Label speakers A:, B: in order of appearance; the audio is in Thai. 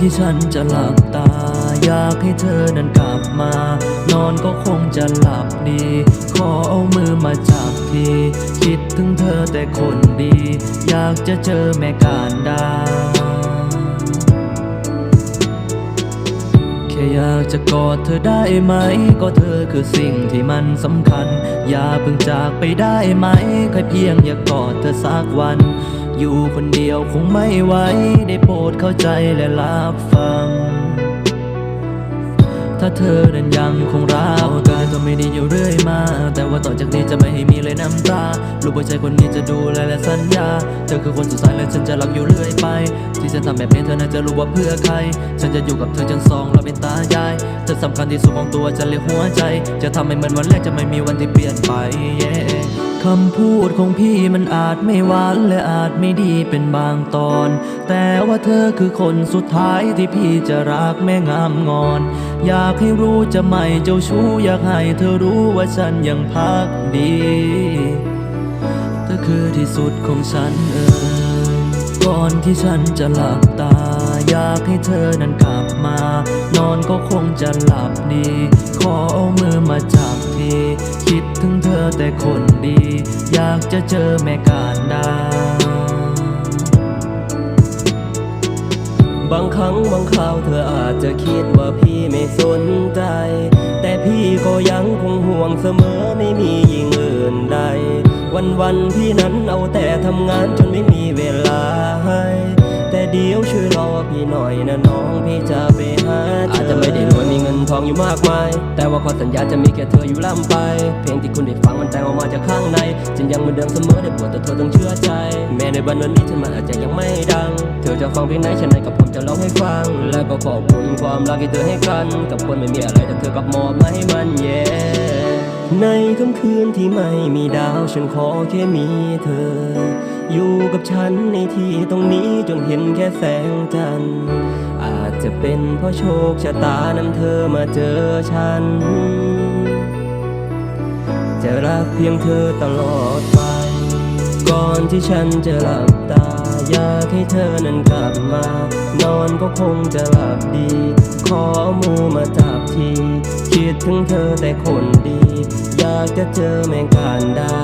A: ที่ฉันจะหลับตา อยากให้เธอนั้นกลับมา นอนก็คงจะหลับดี ขอเอามือมาจับที คิดถึงเธอแต่คนดี อยากจะเจอแม่การดา แค่อยากจะกอดเธอได้ไหม ก็เธอคือสิ่งที่มันสำคัญ อย่าเพิ่งจากไปได้ไหมแค่เพียงอยากกอดเธอสักวัน อยู่คนเดียวคงไม่ไหวได้โปรดเข้าใจและรับฟัง ถ้าเธอนั้นยังคงรักโอกาสจะไม่ดีอยู่เรื่อยมา แต่ว่าต่อจากนี้จะไม่ให้มีเลยน้ำตา ลูกผู้ชายคนนี้จะดูแลและสัญญา เธอคือคนสุดท้ายและฉันจะรักอยู่เรื่อยไป ที่ฉันทำแบบนี้เธอน่าจะรู้ว่าเพื่อใคร ฉันจะอยู่กับเธอจนสองเราเป็นตายายเธอสำคัญที่สุดของตัวฉันเลยหัวใจ จะทำให้เหมือนวันแรกจะไม่มีวันที่เปลี่ยนไป yeah คำพูดของพี่มันอาจไม่หวานและอาจไม่ดีเป็นบางตอน แต่ว่าเธอคือคนสุดท้ายที่พี่จะรักแม่งามงอน อยากให้รู้จะไม่เจ้าชู้อยากให้เธอรู้ว่าฉันยังพักดีเธอคือที่สุดของฉันเออก่อนที่ฉันจะหลับตา อยากให้เธอนั้นกลับมา นอนก็คงจะหลับดี ขอเอามือมาจับที คิดถึง อแต่คนดี อยากจะเจอแม่การดา
B: บางครั้งบางคราวเธออาจจะคิดว่าพี่ไม่สนใจ แต่พี่ก็ยังคงห่วงเสมอไม่มียิ่งอื่นใด วันวันๆพี่นั้นเอาแต่ทำงานจนไม่มีเวลาให้ แต่เดี๋ยวช่วยรอพี่หน่อยนะน้องพี่จะไปหาเธออาจจะไม่ได้ ทองอยู่มากมาย แต่ว่าขอสัญญาจะมีแค่เธออยู่ล่ำไป เพลงที่คุณได้ฟังมันแต่งออกมาจากข้างในฉันยังเหมือนเดิมเสมอได้ปรดแต่เธอต้องเชื่อใจ แม้ในวันวันนี้ฉันมันอาจจะยังไม่ดัง เธอจะฟังเพลงไหนฉันไหนกับผมจะร้องให้ฟัง และก็ขอบคุณความรักที่เธอให้กัน กับคนไม่มีอะไรแต่เธอกับมอบมาให้มันเย่ในค่ำคืนที่ไม่มีดาวฉันขอแค่มีเธอ อยู่กับฉันในที่ตรงนี้จนเห็นแค่แสงจันทร์ จะเป็นเพราะโชคชะตานำเธอมาเจอฉัน จะรักเพียงเธอตลอดไป ก่อนที่ฉันจะหลับตา อยากให้เธอนั้นกลับมา นอนก็คงจะหลับดี ขอมือมาจับที คิดถึงเธอแต่คนดี อยากจะเจอแมงการดา